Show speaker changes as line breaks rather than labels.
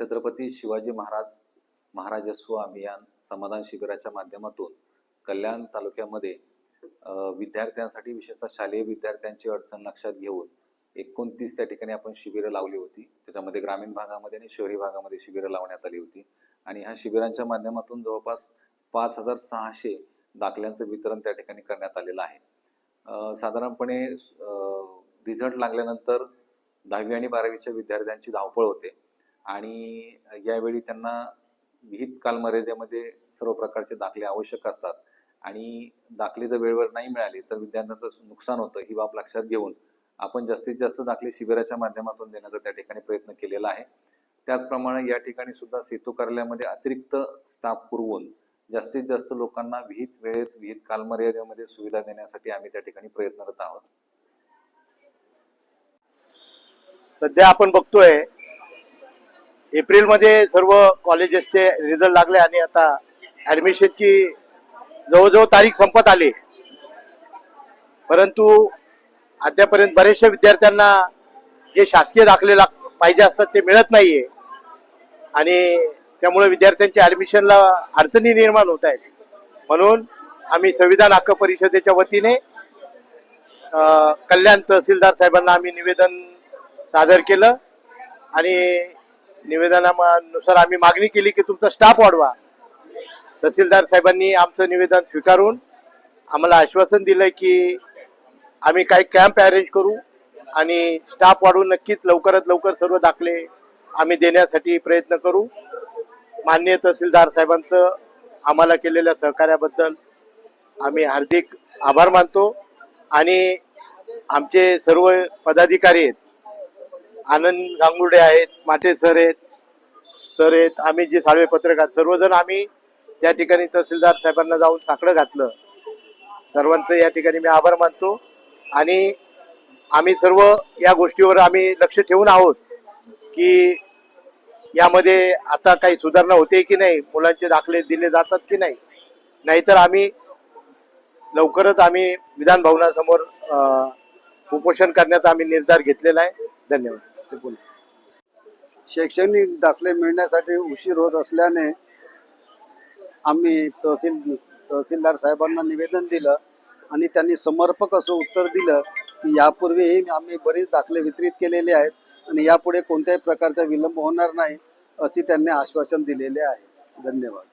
छत्रपती शिवाजी महाराज महाराजस्व अभियान समाधान शिबिराच्या माध्यमातून कल्याण तालुक्यामध्ये विद्यार्थ्यांसाठी विशेषतः शालेय विद्यार्थ्यांची अडचण लक्षात घेऊन एकोणतीस त्या ठिकाणी आपण शिबिरं लावली होती. त्याच्यामध्ये ग्रामीण भागामध्ये आणि शहरी भागामध्ये शिबिरं लावण्यात आली होती. आणि ह्या शिबिरांच्या माध्यमातून जवळपास पाच हजार सहाशे दाखल्यांचं वितरण त्या ठिकाणी करण्यात आलेलं आहे. साधारणपणे रिझल्ट लागल्यानंतर दहावी आणि बारावीच्या विद्यार्थ्यांची धावपळ होते. आणि यावेळी त्यांना विहित कालमर्यादेमध्ये सर्व प्रकारचे दाखले आवश्यक असतात. आणि दाखले जर वेळेवर नाही मिळाले तर विद्यार्थ्यांचं नुकसान होतं ही बाब लक्षात घेऊन आपण जास्तीत जास्त दाखले शिबिराच्या माध्यमातून देण्याचा त्या ठिकाणी प्रयत्न केलेला आहे. त्याचप्रमाणे या ठिकाणी सुद्धा सेतू कार्यालयामध्ये अतिरिक्त स्टाफ पुरवून जास्तीत जास्त लोकांना विहित वेळेत विहित कालमर्यादेमध्ये सुविधा देण्यासाठी आम्ही त्या ठिकाणी प्रयत्नरत आहोत.
सध्या आपण बघतोय एप्रिलमध्ये सर्व कॉलेजेसचे रिझल्ट लागले आणि आता ॲडमिशनची जवळजवळ तारीख संपत आली. परंतु अद्यापर्यंत बरेचशा विद्यार्थ्यांना जे शासकीय दाखले लाग पाहिजे असतात ते मिळत नाहीये. आणि त्यामुळे विद्यार्थ्यांच्या ऍडमिशनला अडचणी निर्माण होत आहेत. म्हणून आम्ही संविधान हक्क परिषदेच्या वतीने कल्याण तहसीलदार साहेबांना आम्ही निवेदन सादर केलं आणि निवेदनानुसार आम्ही मागणी केली की तुमचा स्टाफ वाढवा. तहसीलदार साहेबांनी आमचं निवेदन स्वीकारून आम्हाला आश्वासन दिलं की आम्ही काही कॅम्प अरेंज करू आणि स्टाफ वाढवून नक्कीच लवकरात लवकर सर्व दाखले आम्ही देण्यासाठी प्रयत्न करू. मान्य तहसीलदार साहेबांचं आम्हाला केलेल्या सहकार्याबद्दल आम्ही हार्दिक आभार मानतो आणि आमचे सर्व पदाधिकारी आहेत आनंद गांगुर्डे आहेत माटे सर आहेत सर आहेत आम्ही जे साळवे पत्रकार सर्वजण आम्ही त्या ठिकाणी तहसीलदार साहेबांना जाऊन साकडं घातलं. सर्वांचं या ठिकाणी मी आभार मानतो. आणि आम्ही सर्व या गोष्टीवर आम्ही लक्ष ठेवून आहोत की यामध्ये आता काही सुधारणा होते की नाही मुलांचे दाखले दिले जातात की नाही? नाहीतर आम्ही लवकरच आम्ही विधान भवनासमोर उपोषण करण्याचा आम्ही निर्धार घेतलेला आहे. धन्यवाद. ते बोला.
शैक्षणिक दाखले मिळण्यासाठी उशीर होत असल्याने आम्ही तहसील तहसीलदार साहेबांना निवेदन दिलं आणि त्यांनी समर्पक असं उत्तर दिलं की यापूर्वीही आम्ही बरेच दाखले वितरित केलेले आहेत आणि यापुढे कोणत्याही प्रकारचा विलंब होणार नाही असे त्यांनी आश्वासन दिलेले आहे धन्यवाद